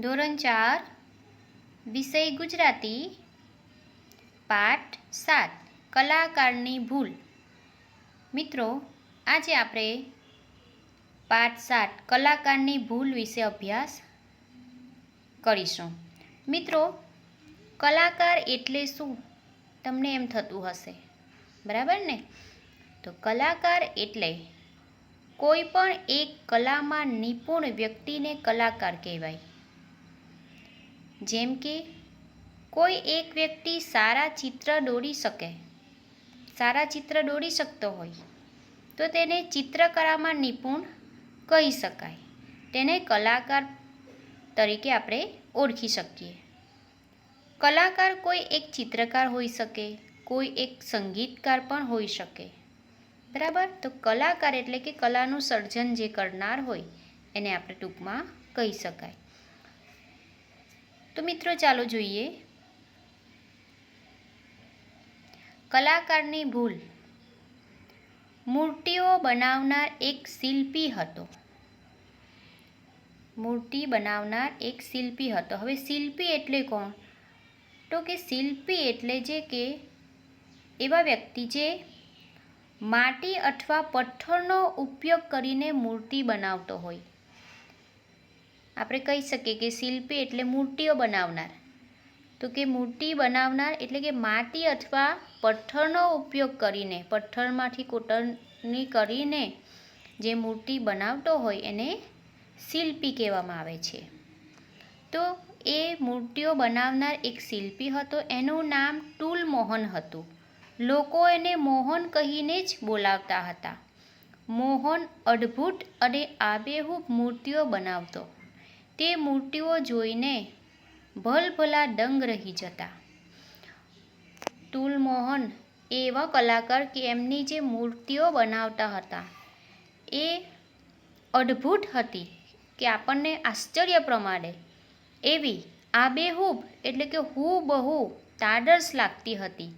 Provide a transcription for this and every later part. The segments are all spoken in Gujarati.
ધોરણ ચાર, વિષય ગુજરાતી, પાઠ સાત, કલાકારની ભૂલ. મિત્રો, આજે આપણે પાઠ સાત, કલાકારની ભૂલ વિશે અભ્યાસ કરીશું. મિત્રો, કલાકાર એટલે શું? તમને એમ થતું હશે. બરાબર ને? તો કલાકાર એટલે કોઈ પણ એક કલામાં નિપુણ વ્યક્તિને કલાકાર કહેવાય. જેમ કે કોઈ એક વ્યક્તિ સારા ચિત્ર દોરી શકે, સારા ચિત્ર દોરી શકતો હોય, તો તેને ચિત્રકલામાં નિપુણ કહી શકાય. તેને કલાકાર તરીકે આપણે ઓળખી શકીએ. કલાકાર કોઈ એક ચિત્રકાર હોઈ શકે, કોઈ એક સંગીતકાર પણ હોઈ શકે. બરાબર? તો કલાકાર એટલે કે કલાનું સર્જન જે કરનાર હોય, એને આપણે ટૂંકમાં કહી શકાય. તો મિત્રો ચાલો જોઈએ. કલાકારની ભૂલ. મૂર્તિઓ બનાવનાર એક શિલ્પી હતો. મૂર્તિ બનાવનાર એક શિલ્પી હતો. હવે શિલ્પી એટલે કોણ? તો કે શિલ્પી એટલે જે કે એવા વ્યક્તિ જે માટી અથવા પથ્થરનો ઉપયોગ કરીને મૂર્તિ બનાવતો હોય. આપણે કહી શકીએ કે શિલ્પી એટલે મૂર્તિઓ બનાવનાર. તો કે મૂર્તિ બનાવનાર એટલે કે માટી અથવા પથ્થરનો ઉપયોગ કરીને, પથ્થરમાંથી કોટરની કરીને જે મૂર્તિ બનાવતો હોય એને શિલ્પી કહેવામાં આવે છે. તો એ મૂર્તિઓ બનાવનાર એક શિલ્પી હતો, એનું નામ ટૂલ મોહન હતું. લોકો એને મોહન કહીને જ બોલાવતા હતા. મોહન અદ્ભુત અને આબેહૂબ મૂર્તિઓ બનાવતો. તે મૂર્તિઓ જોઈને ભલભલા દંગ રહી જતા. તુલમોહન એવા કલાકાર કે એમની જે મૂર્તિઓ બનાવતા હતા, એ અદ્ભુત હતી કે આપણને આશ્ચર્ય પ્રમાણે એવી આબેહૂબ એટલે કે હુબહુ તાડસ લાગતી હતી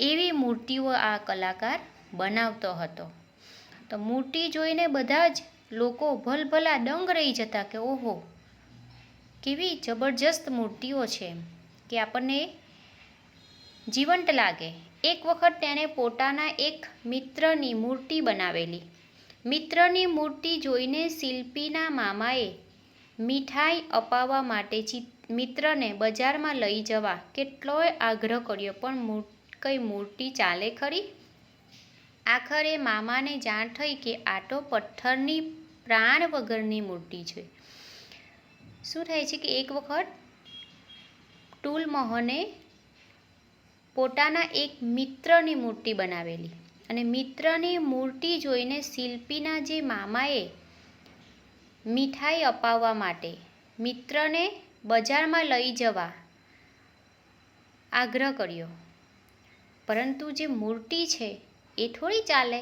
એવી મૂર્તિઓ આ કલાકાર બનાવતો હતો. તો મૂર્તિ જોઈને બધા જ લોકો ભલભલા દંગ રહી જતા કે ઓહો કેવી જબરજસ્ત મૂર્તિઓ છે કે આપણને જીવંત લાગે. એક વખત તેણે પોતાના એક મિત્રની મૂર્તિ બનાવેલી. મિત્રની મૂર્તિ જોઈને શિલ્પીના મામાએ મીઠાઈ અપાવવા માટે મિત્રને બજારમાં લઈ જવા કેટલોય આગ્રહ કર્યો, પણ કઈ મૂર્તિ ચાલે ખરી? આખરે મામાને જાણ થઈ કે આ તો પથ્થરની પ્રાણ વગરની મૂર્તિ છે. શું થાય છે કે એક વખત ટૂલ મોહને પોતાના એક મિત્રની મૂર્તિ બનાવેલી અને મિત્રની મૂર્તિ જોઈને શિલ્પીના જે મામાએ મીઠાઈ અપાવવા માટે મિત્રને બજારમાં લઈ જવા આગ્રહ કર્યો. પરંતુ જે મૂર્તિ છે એ થોડી ચાલે,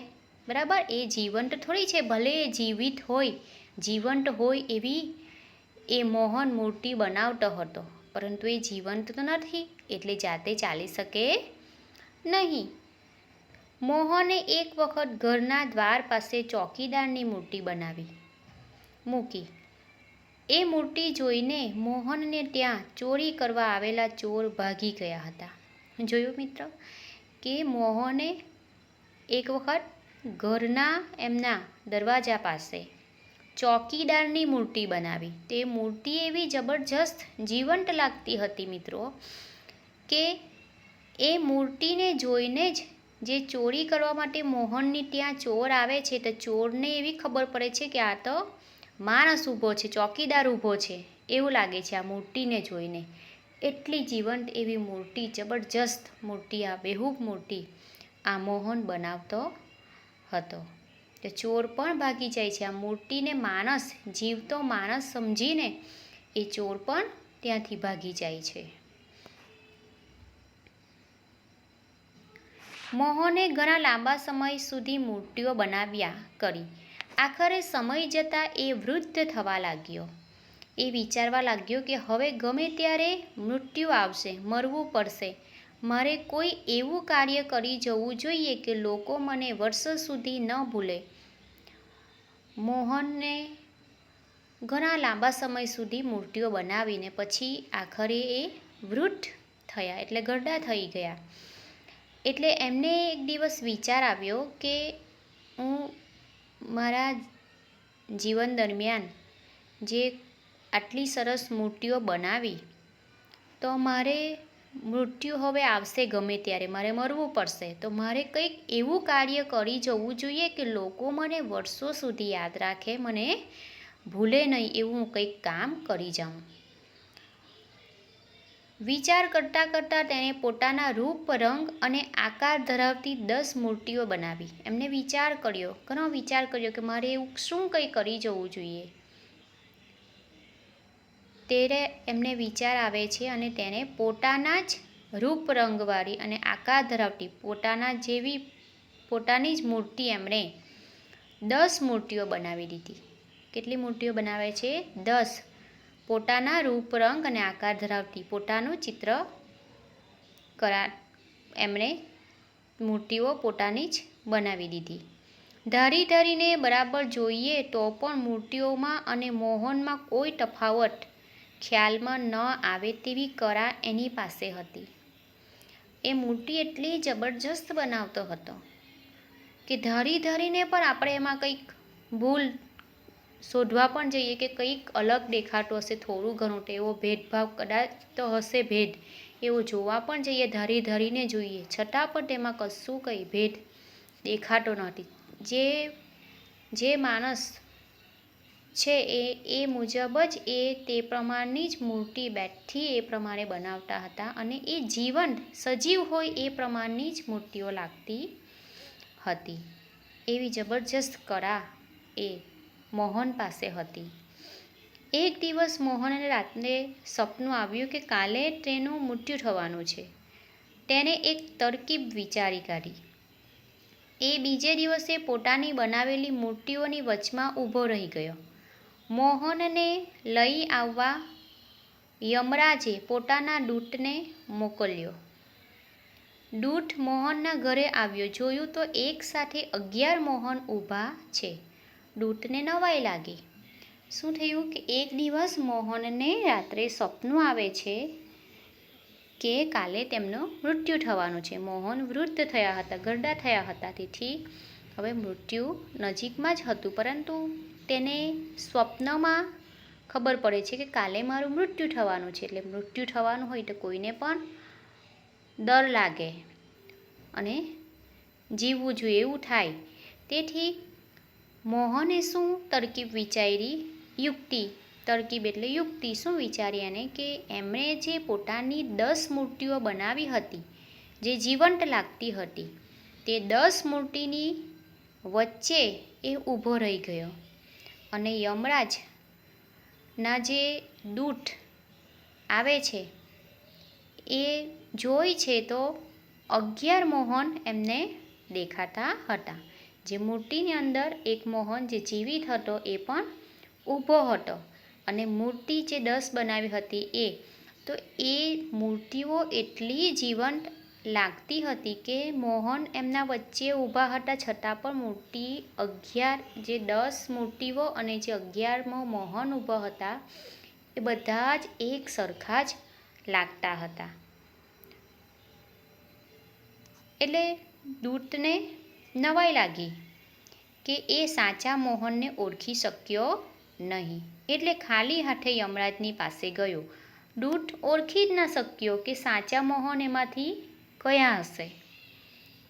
બરાબર? એ જીવંત થોડી છે, ભલે એ જીવિત હોય, જીવંત હોય એવી એ મોહન મૂર્તિ બનાવતો હતો. પરંતુ એ જીવંત તો નથી, એટલે જાતે ચાલી શકે નહીં. મોહને એક વખત ઘરના દ્વાર પાસે ચોકીદારની મૂર્તિ બનાવી. મૂકી. એ મૂર્તિ જોઈને મોહનને ત્યાં ચોરી કરવા આવેલા ચોર ભાગી ગયા હતા. જોયું મિત્ર? કે મોહને એક વખત ઘરના એમના દરવાજા પાસે ચોકીદારની મૂર્તિ બનાવી. તે મૂર્તિ એવી જબરજસ્ત જીવંત લાગતી હતી મિત્રો કે એ મૂર્તિને જોઈને જ જે ચોરી કરવા માટે મોહનની ત્યાં ચોર આવે છે, તો ચોરને એવી ખબર પડે છે કે આ તો માણસ ઊભો છે, ચોકીદાર ઊભો છે. એવું લાગે છે આ મૂર્તિને જોઈને. એટલી જીવંત એવી મૂર્તિ, જબરજસ્ત મૂર્તિ, આ બેહૂબ મૂર્તિ આ મોહન બનાવતો હતો. તો ચોર પણ ભાગી જાય છે. આ મૂર્તિને માણસ, જીવતો માણસ સમજીને એ ચોર પણ ત્યાંથી ભાગી જાય છે. મોહને ઘણા લાંબા સમય સુધી મૂર્તિઓ બનાવ્યા કરી. આખરે સમય જતાં એ વૃદ્ધ થવા લાગ્યો. એ વિચારવા લાગ્યો કે હવે ગમે ત્યારે મૃત્યુ આવશે, મરવું પડશે. મારે કોઈ એવું કાર્ય કરી જવું જોઈએ કે લોકો મને વર્ષો સુધી ન ભૂલે. મોહનને ઘણા લાંબા સમય સુધી મૂર્તિઓ બનાવીને પછી આખરે એ વૃદ્ધ થયા, એટલે ઘરડા થઈ ગયા. એટલે એમને એક દિવસ વિચાર આવ્યો કે હું મારા જીવન દરમિયાન જે આટલી સરસ મૂર્તિઓ બનાવી, તો મારે મૃત્યુ હવે આવશે ગમે ત્યારે. મારે મરવું પડશે. તો મારે કંઈક એવું કાર્ય કરી જવું જોઈએ કે લોકો મને વર્ષો સુધી યાદ રાખે, મને ભૂલે નહીં એવું હું કંઈક કામ કરી જાઉં. વિચાર કરતાં કરતાં તેણે પોતાના રૂપ, રંગ અને આકાર ધરાવતી દસ મૂર્તિઓ બનાવી. એમને વિચાર કર્યો. ઘણો વિચાર કર્યો કે મારે એવું શું કંઈ કરી જવું જોઈએ? ત્યારે એમને વિચાર આવે છે અને તેણે પોતાના જ રૂપ રંગવાળી અને આકાર ધરાવતી પોતાના જેવી, પોતાની જ મૂર્તિ એમણે દસ મૂર્તિઓ બનાવી દીધી. કેટલી મૂર્તિઓ બનાવે છે? દસ. પોતાના રૂપ રંગ અને આકાર ધરાવતી પોતાનું ચિત્ર કરા, એમણે મૂર્તિઓ પોતાની જ બનાવી દીધી. ધારી ધારીને બરાબર જોઈએ તો પણ મૂર્તિઓમાં અને મોહનમાં કોઈ તફાવત ખ્યાલમાં ન આવે તેવી કળા એની પાસે હતી. એ મૂર્તિ એટલી જબરજસ્ત બનાવતો હતો કે ધારી ધારીને પણ આપણે એમાં કંઈક ભૂલ શોધવા પણ જઈએ કે કંઈક અલગ દેખાતું હશે, થોડું ઘણું તો એવો ભેદભાવ કદાચ તો હશે ભેદ, એવો જોવા પણ જઈએ, ધારી ધરીને જોઈએ. છતાં પણ તેમાં કશું કંઈ ભેદ દેખાતો નથી. જે જે માણસ છે એ એ મુજબ જ એ તે પ્રમાણની જ મૂર્તિ બેઠી એ પ્રમાણે બનાવતા હતા અને એ જીવંત, સજીવ હોય એ પ્રમાણની જ મૂર્તિઓ લાગતી હતી. એવી જબરજસ્ત કળા એ મોહન પાસે હતી. એક દિવસ મોહનને રાત્રે સપનું આવ્યું કે કાલે તેનું મૃત્યુ થવાનું છે. તેણે એક તરકીબ વિચારી કાઢી. એ બીજે દિવસે પોતાની બનાવેલી મૂર્તિઓની વચમાં ઊભો રહી ગયો. મોહનને લઈ આવવા યમરાજે પોતાના દૂતને મોકલ્યો. દૂત મોહનના ઘરે આવ્યો. જોયું તો એક સાથે અગિયાર મોહન ઊભા છે. દૂતને નવાઈ લાગી. શું થયું કે એક દિવસ મોહનને રાત્રે સપનું આવે છે કે કાલે તેમનું મૃત્યુ થવાનું છે. મોહન વૃદ્ધ થયા હતા ગરડા થયા હતા. તેથી હવે મૃત્યુ નજીકમાં જ હતું, પરંતુ તેને સ્વપ્નમાં ખબર પડે છે કે કાલે મારું મૃત્યુ થવાનું છે. એટલે મૃત્યુ થવાનું હોય તો કોઈને પણ ડર લાગે અને જીવવું જોઈએ એવું થાય. તેથી મોહને શું તરકીબ વિચારી? યુક્તિ. તરકીબ એટલે યુક્તિ. શું વિચારી એને? કે એમણે જે પોતાની દસ મૂર્તિઓ બનાવી હતી, જે જીવંત લાગતી હતી, તે દસ મૂર્તિની વચ્ચે એ ઊભો રહી ગયો. અને યમરાજના જે દૂત આવે છે, એ જોઈ છે તો અગિયાર મોહન એમને દેખાતા હતા. જે મૂર્તિની અંદર એક મોહન જે જીવિત હતો, એ પણ ઊભો હતો અને મૂર્તિ જે દસ બનાવી હતી એ. તો એ મૂર્તિઓ એટલી જીવંત લાગતી હતી કે મોહન એમના વચ્ચે ઊભા હતા છતાં પણ મૂર્તિ અગિયાર, જે દસ મૂર્તિઓ અને જે અગિયારમો મોહન ઊભા હતા, એ બધા જ એક સરખા જ લાગતા હતા. એટલે દૂતને નવાઈ લાગી કે એ સાચા મોહનને ઓળખી શક્યો નહીં. એટલે ખાલી હાથે યમરાજની પાસે ગયો. દૂત ઓળખી જ ન શક્યો કે સાચા મોહન એમાંથી કયા હશે?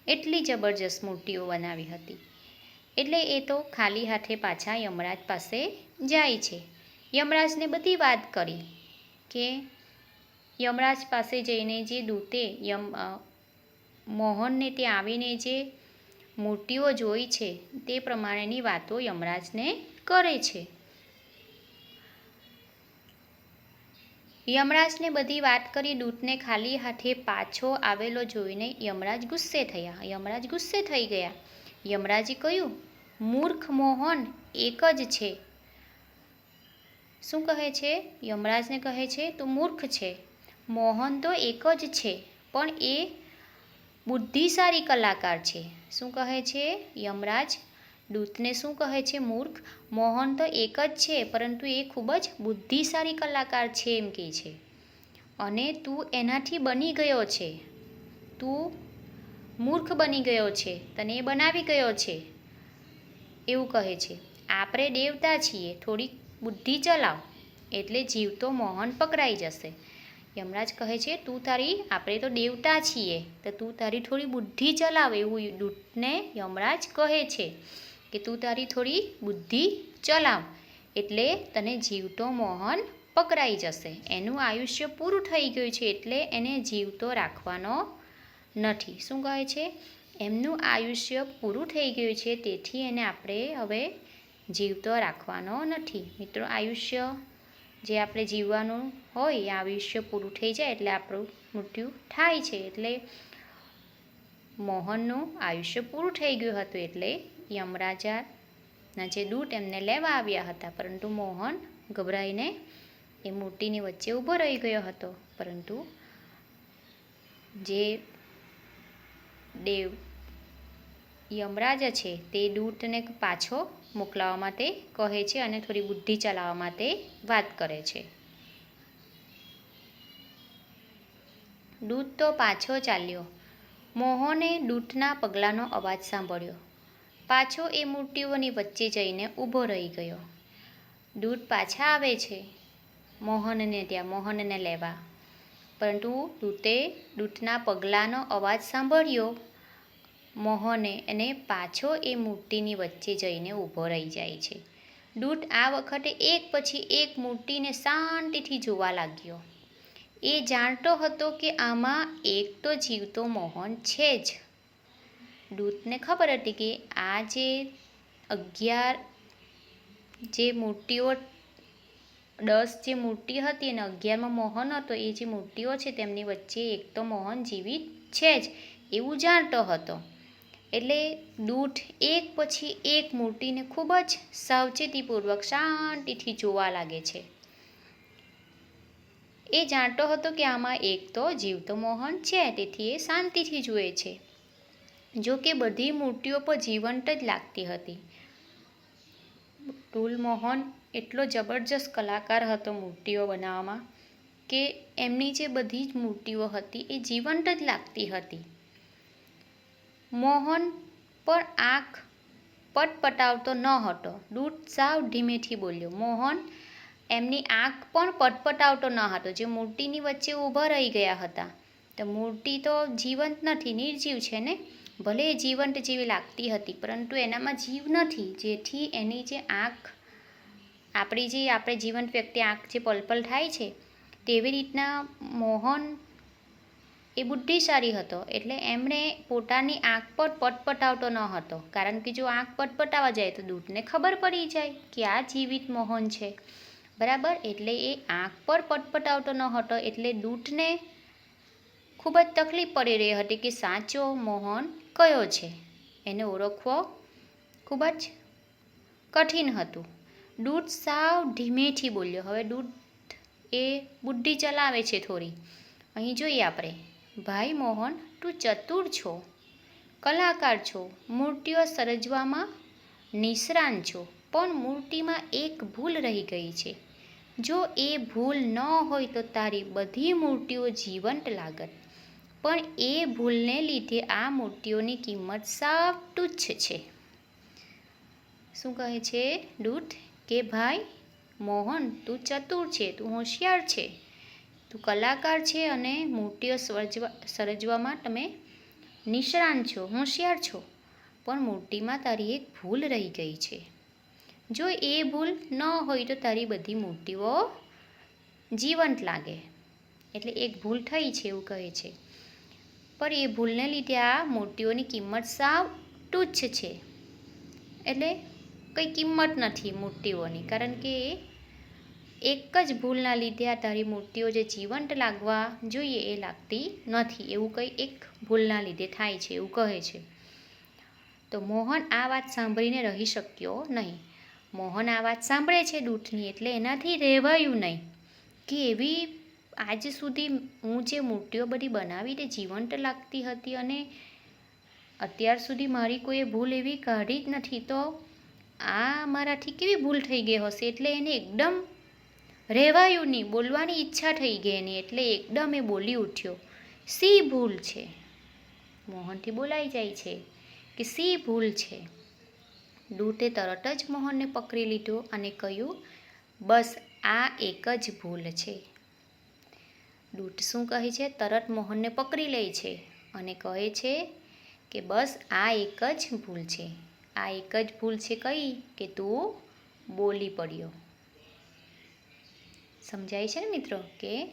એટલી જબરજસ્ત મૂર્તિઓ બનાવી હતી. એટલે એ તો ખાલી હાથે પાછા યમરાજ પાસે જાય છે. યમરાજને બધી વાત કરી કે યમરાજ પાસે જઈને જે દૂતે યમ મોહનને ત્યાં આવીને જે મૂર્તિઓ જોઈ છે, તે પ્રમાણેની વાતો યમરાજને કરે છે. યમરાજને બધી વાત કરી, દૂતને ખાલી હાથે પાછો આવેલો જોઈને યમરાજ ગુસ્સે થયા. યમરાજ ગુસ્સે થઈ ગયા. યમરાજે કહ્યું, મૂર્ખ મોહન એક જ છે. શું કહે છે? યમરાજને કહે છે, તું મૂર્ખ છે. મોહન તો એક જ છે, પણ એ બુદ્ધિશાળી કલાકાર છે. શું કહે છે? યમરાજ દૂતને શું કહે છે મૂર્ખ? મોહન તો એક જ છે, પરંતુ એ ખૂબ જ બુદ્ધિશાળી કલાકાર છે એમ કહે છે. અને તું એનાથી બની ગયો છે. તું મૂર્ખ બની ગયો છે, તને એ બનાવી ગયો છે. એવું કહે છે. આપણે દેવતા છીએ, થોડીક બુદ્ધિ ચલાવ. એટલે જીવતો મોહન પકડાઈ જશે. યમરાજ કહે છે, તું તારી, આપણે તો દેવતા છીએ, તો તું તારી થોડી બુદ્ધિ ચલાવ, એવું દૂતને યમરાજ કહે છે. કે તું તારી થોડી બુદ્ધિ ચલાવ. એટલે તને જીવતો મોહન પકડાઈ જશે. એનું આયુષ્ય પૂરું થઈ ગયું છે એટલે એને જીવતો રાખવાનો નથી. શું કહે છે? એમનું આયુષ્ય પૂરું થઈ ગયું છે તેથી એને આપણે હવે જીવતો રાખવાનો નથી. મિત્રો, આયુષ્ય જે આપણે જીવવાનું હોય એ આયુષ્ય પૂરું થઈ જાય એટલે આપણું મૃત્યુ થાય છે. એટલે મોહનનું આયુષ્ય પૂરું થઈ ગયું હતું એટલે યમરાજાના જે દૂત એમને લેવા આવ્યા હતા. પરંતુ મોહન ગભરાઈને એ મૂર્તિની વચ્ચે ઊભો રહી ગયો હતો. પરંતુ જે દેવ યમરાજા છે તે દૂતને પાછો મોકલાવા માટે કહે છે અને થોડી બુદ્ધિ ચલાવવા માટે વાત કરે છે. દૂત તો પાછો ચાલ્યો. મોહને દૂતના પગલાંનો અવાજ સાંભળ્યો. પાછો એ મૂર્તિઓની વચ્ચે જઈને ઊભો રહી ગયો. દૂત પાછા આવે છે. મોહનને ત્યાં, મોહનને લેવા. પરંતુ દૂતે દૂતના પગલાંનો અવાજ સાંભળ્યો. મોહને અને પાછો એ મૂર્તિની વચ્ચે જઈને ઊભો રહી જાય છે. દૂત આ વખતે એક પછી એક મૂર્તિને શાંતિથી જોવા લાગ્યો. એ જાણતો હતો કે આમાં એક તો જીવતો મોહન છે જ. દૂતને ખબર હતી કે આ જે અગિયાર જે મૂર્તિઓ, દસ જે મૂર્તિ હતી અને અગિયારમાં મોહન હતો, એ જે મૂર્તિઓ છે તેમની વચ્ચે એક તો મોહન જીવિત છે જ એવું જાણતો હતો. એટલે દૂધ એક પછી એક મૂર્તિને ખૂબ જ સાવચેતીપૂર્વક શાંતિથી જોવા લાગે છે. એ જાણતો હતો કે આમાં એક તો જીવતો મોહન છે, તેથી એ શાંતિથી જુએ છે. જો કે બધી મૂર્તિઓ પર જીવંત જ લાગતી હતી. ટૂલમોહન એટલો જબરજસ્ત કલાકાર હતો મૂર્તિઓ બનાવવામાં કે એમની જે બધી જ મૂર્તિઓ હતી એ જીવંત જ લાગતી હતી. મોહન પણ આંખ પટપટાવતો ન હતો. દૂધ સાવ ધીમેથી બોલ્યો, મોહન, એમની આંખ પણ પટપટાવતો ન હતો. જે મૂર્તિની વચ્ચે ઊભા રહી ગયા હતા. તો મૂર્તિ તો જીવંત નથી, નિર્જીવ છે ને? ભલે એ જીવંત જેવી લાગતી હતી, પરંતુ એનામાં જીવ નથી. જેથી એની જે આંખ, આપણી જે આપણે જીવંત વ્યક્તિ આંખ જે પલપલ થાય છે, તેવી રીતના મોહન એ બુદ્ધિશાળી હતો. એટલે એમણે પોતાની આંખ પર પટપટાવતો ન હતો. કારણ કે જો આંખ પટપટાવા જાય તો દૂધને ખબર પડી જાય કે આ જીવિત મોહન છે. બરાબર? એટલે એ આંખ પર પટપટાવતો ન હતો, એટલે દૂધને ખૂબ જ તકલીફ પડી રહી હતી કે સાચો મોહન કયો છે? એને ઓળખવો ખૂબ જ કઠિન હતું. દૂધ સાવ ધીમેથી બોલ્યો. હવે દૂધ એ બુદ્ધિ ચલાવે છે થોડી. અહીં જોઈએ આપણે. ભાઈ મોહન, તું ચતુર છો, કલાકાર છો, મૂર્તિઓ સર્જવામાં નિષ્ણાત છો, પણ મૂર્તિમાં એક ભૂલ રહી ગઈ છે. જો એ ભૂલ ન હોય તો તારી બધી મૂર્તિઓ જીવંત લાગત. પણ એ ભૂલને લીધે આ મૂર્તિઓની કિંમત સાવ તુચ્છ છે. શું કહે છે? દૂત કે ભાઈ, મોહન, તું ચતુર છે, તું હોશિયાર છે, તું કલાકાર છે અને મૂર્તિઓ સર્જવા, સર્જવામાં તમે નિષ્ણાંત છો, હોશિયાર છો. પણ મૂર્તિમાં તારી એક ભૂલ રહી ગઈ છે. જો એ ભૂલ ન હોય તો તારી બધી મૂર્તિઓ જીવંત લાગે. એટલે એક ભૂલ થઈ છે એવું કહે છે. પણ એ ભૂલને લીધે આ મૂર્તિઓની કિંમત સાવ તુચ્છ છે. એટલે કંઈ કિંમત નથી મૂર્તિઓની કારણ કે એક જ ભૂલના લીધે આ તારી મૂર્તિઓ જે જીવંત લાગવા જોઈએ એ લાગતી નથી. એવું કંઈ એક ભૂલના લીધે થાય છે, એવું કહે છે. તો મોહન આ વાત સાંભળીને રહી શક્યો નહીં. મોહન આ વાત સાંભળે છે દૂધની એટલે એનાથી રહેવાયું નહીં. કે એવી આજ સુધી હું જે મૂર્તિઓ બધી બનાવી તે જીવંત લાગતી હતી અને અત્યાર સુધી મારી કોઈએ ભૂલ એવી કાઢી જ નથી, તો આ મારાથી કેવી ભૂલ થઈ ગઈ હશે? એટલે એને એકદમ રહેવાયું નહીં બોલવાની ઈચ્છા થઈ ગઈ એની, એટલે એકદમ એ બોલી ઉઠ્યો સી ભૂલ છે? મોહનથી બોલાઈ જાય છે કે સી ભૂલ છે? દૂતે તરત જ મોહનને પકડી લીધો અને કહ્યું, બસ આ એક જ ભૂલ છે. દૂત શું કહે છે, તરત મોહનને પકડી લે છે અને કહે છે કે બસ આ એક જ ભૂલ છે. આ એક જ ભૂલ છે કઈ કે તું બોલી પડ્યો. સમજાય છે ને મિત્રો કે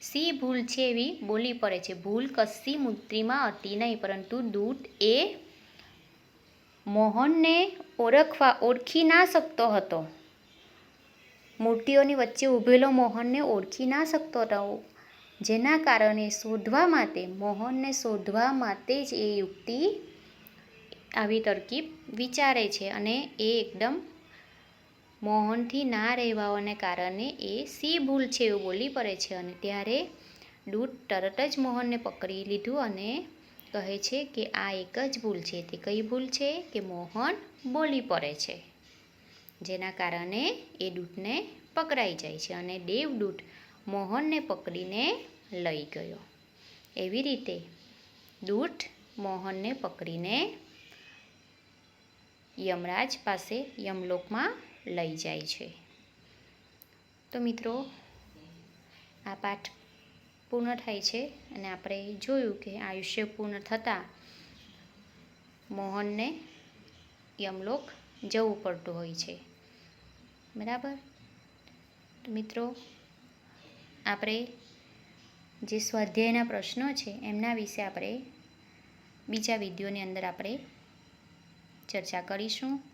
સી ભૂલ છે એવી બોલી પડે છે. ભૂલ કશી મૂર્તિમાં હતી નહીં, પરંતુ દૂત એ મોહનને ઓળખવા, ઓળખી ના શકતો હતો. મૂર્તિઓની વચ્ચે ઊભેલો મોહનને ઓળખી ના શકતો હતો જેના કારણે શોધવા માટે મોહનને શોધવા માટે જ એ યુક્તિ આવી તરકીબ વિચારે છે અને એ એકદમ મોહનથી ના રહેવાને કારણે એ સી ભૂલ છે એવું બોલી પડે છે અને ત્યારે દૂત તરત જ મોહનને પકડી લીધું અને કહે છે કે આ એક જ ભૂલ છે. તે કઈ ભૂલ છે? કે મોહન બોલી પડે છે. જેના કારણે એ દૂધને પકડાઈ જાય છે અને દેવદૂત મોહનને પકડીને લઈ ગયો. એવી રીતે દૂત મોહનને પકડીને યમરાજ પાસે યમલોકમાં લઈ જાય છે. તો મિત્રો, આ પાઠ પૂર્ણ થાય છે અને આપણે જોયું કે આયુષ્ય પૂર્ણ થતાં મોહનને યમલોક જવું પડતું હોય છે. બરાબર? મિત્રો, આપણે જે સ્વાધ્યાયના પ્રશ્નો છે, એમના વિશે આપણે બીજા વિડીયોની અંદર આપણે ચર્ચા કરીશું.